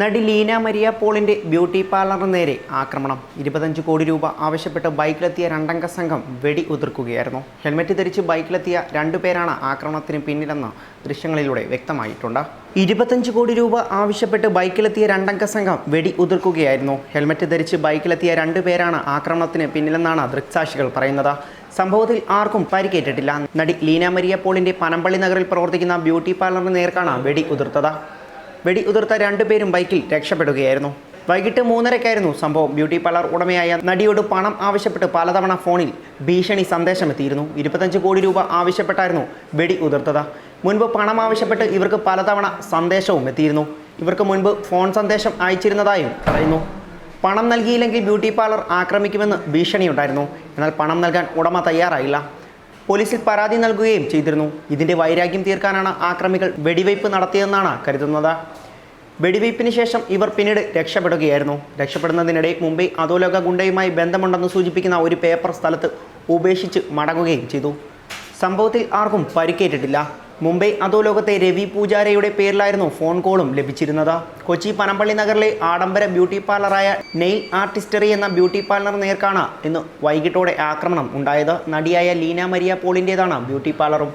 നടി ലീന മരിയ പോളിന്റെ ബ്യൂട്ടി പാർലറിന് നേരെ ആക്രമണം. ഇരുപത്തഞ്ച് കോടി രൂപ ആവശ്യപ്പെട്ട് ബൈക്കിലെത്തിയ രണ്ടംഗ സംഘം വെടി ഉതിർക്കുകയായിരുന്നു. ഹെൽമെറ്റ് ധരിച്ച് ബൈക്കിലെത്തിയ രണ്ടുപേരാണ് ആക്രമണത്തിന് പിന്നിലെന്ന് ദൃശ്യങ്ങളിലൂടെ വ്യക്തമായിട്ടുണ്ട്. ഇരുപത്തഞ്ച് കോടി രൂപ ആവശ്യപ്പെട്ട് ബൈക്കിലെത്തിയ രണ്ടംഗ സംഘം വെടി ഉതിർക്കുകയായിരുന്നു. ഹെൽമറ്റ് ധരിച്ച് ബൈക്കിലെത്തിയ രണ്ടുപേരാണ് ആക്രമണത്തിന് പിന്നിലെന്നാണ് ദൃക്സാക്ഷികൾ പറയുന്നത്. സംഭവത്തിൽ ആർക്കും പരിക്കേറ്റിട്ടില്ല. നടി ലീന മരിയ പോളിന്റെ പനമ്പള്ളി നഗറിൽ പ്രവർത്തിക്കുന്ന ബ്യൂട്ടി പാർലറിന് നേർക്കാണ് വെടി ഉതിർത്തത്. വെടി ഉതിർത്ത രണ്ടുപേരും ബൈക്കിൽ രക്ഷപ്പെടുകയായിരുന്നു. വൈകിട്ട് മൂന്നരയ്ക്കായിരുന്നു സംഭവം. ബ്യൂട്ടി പാർലർ ഉടമയായ നടിയോട് പണം ആവശ്യപ്പെട്ട് പലതവണ ഫോണിൽ ഭീഷണി സന്ദേശമെത്തിയിരുന്നു. ഇരുപത്തഞ്ച് കോടി രൂപ ആവശ്യപ്പെട്ടായിരുന്നു വെടി ഉതിർത്തത് മുൻപ് പണം ആവശ്യപ്പെട്ട് ഇവർക്ക് പലതവണ സന്ദേശവും എത്തിയിരുന്നു. ഇവർക്ക് മുൻപ് ഫോൺ സന്ദേശം അയച്ചിരുന്നതായും പറയുന്നു. പണം നൽകിയില്ലെങ്കിൽ ബ്യൂട്ടി പാർലർ ആക്രമിക്കുമെന്ന് ഭീഷണിയുണ്ടായിരുന്നു. എന്നാൽ പണം നൽകാൻ ഉടമ തയ്യാറായില്ല. പോലീസിൽ പരാതി നൽകുകയും ചെയ്തിരുന്നു. ഇതിന്റെ വൈരാഗ്യം തീർക്കാനാണ് ആക്രമികൾ വെടിവയ്പ് നടത്തിയെന്നാണ് കരുതുന്നത്. വെടിവയ്പ്പിന് ശേഷം ഇവർ പിന്നീട് രക്ഷപ്പെടുകയായിരുന്നു. രക്ഷപ്പെടുന്നതിനിടെ മുംബൈ അധോലോക ഗുണ്ടയുമായി ബന്ധമുണ്ടെന്ന് സൂചിപ്പിക്കുന്ന ഒരു പേപ്പർ സ്ഥലത്ത് ഉപേക്ഷിച്ച് മടങ്ങുകയും ചെയ്തു. സംഭവത്തിൽ ആർക്കും പരിക്കേറ്റിട്ടില്ല. മുംബൈ അധോലോകത്തെ രവി പൂജാരയുടെ പേരിലായിരുന്നു ഫോൺ കോളും ലഭിച്ചിരുന്നത്. കൊച്ചി പനമ്പള്ളി നഗറിലെ ആഡംബര ബ്യൂട്ടി പാർലറായ നെയിൽ ആർട്ടിസ്റ്ററി എന്ന ബ്യൂട്ടി പാർലർ നേർക്കാണ് ഇന്ന് വൈകിട്ടോടെ ആക്രമണം ഉണ്ടായത്. നടിയായ ലീന മരിയ പോളിന്റേതാണ് ബ്യൂട്ടി പാർലറും.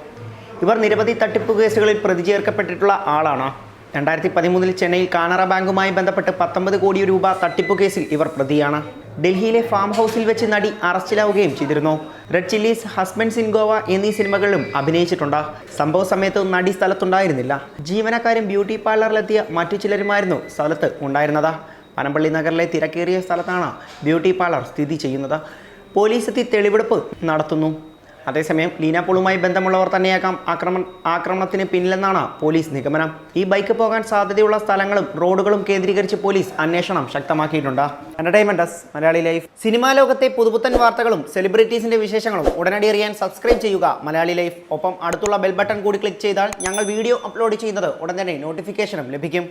ഇവർ നിരവധി തട്ടിപ്പ് കേസുകളിൽ പ്രതി ചേർക്കപ്പെട്ടിട്ടുള്ള ആളാണ്. രണ്ടായിരത്തി പതിമൂന്നിൽ ചെന്നൈയിൽ കാനറ ബാങ്കുമായി ബന്ധപ്പെട്ട് പത്തൊമ്പത് കോടി രൂപ തട്ടിപ്പ് കേസിൽ ഇവർ പ്രതിയാണ്. ഡൽഹിയിലെ ഫാം ഹൗസിൽ വെച്ച് നടി അറസ്റ്റിലാവുകയും ചെയ്തിരുന്നു. Red chillies husbands in Goa എന്നീ സിനിമകളിലും അഭിനയിച്ചിട്ടുണ്ട്. സംഭവ സമയത്ത് നടി സ്ഥലത്തുണ്ടായിരുന്നില്ല. ജീവനക്കാരും ബ്യൂട്ടി പാർലറിലെത്തിയ മറ്റു ചിലരുമായിരുന്നു സ്ഥലത്ത് ഉണ്ടായിരുന്നത്. പനമ്പള്ളി നഗറിലെ തിരക്കേറിയ സ്ഥലത്താണ് ബ്യൂട്ടി പാർലർ സ്ഥിതി ചെയ്യുന്നത്. പോലീസ് എത്തി തെളിവെടുപ്പ് നടത്തുന്നു. അതേസമയം ലീന ബന്ധമുള്ളവർ തന്നെയാകാം ആക്രമണ ആക്രമണത്തിന് പിന്നിലെന്നാണ് പോലീസ് നിഗമനം. ഈ ബൈക്ക് പോകാൻ സാധ്യതയുള്ള സ്ഥലങ്ങളും റോഡുകളും കേന്ദ്രീകരിച്ച് പോലീസ് അന്വേഷണം ശക്തമാക്കിയിട്ടുണ്ട്. Entertainment Malayali life. സിനിമാ ലോകത്തെ പുതുപുത്തൻ വാർത്തകളും സെലിബ്രിറ്റീസിന്റെ വിശേഷങ്ങളും ഉടനടി അറിയാൻ സബ്സ്ക്രൈബ് ചെയ്യുക മലയാളി ലൈഫ്. ഒപ്പം അടുത്തുള്ള ബെൽ ബട്ടൺ കൂടി ക്ലിക്ക് ചെയ്താൽ ഞങ്ങൾ വീഡിയോ അപ്ലോഡ് ചെയ്യുന്നത് ഉടൻ തന്നെ നോട്ടിഫിക്കേഷനും ലഭിക്കും.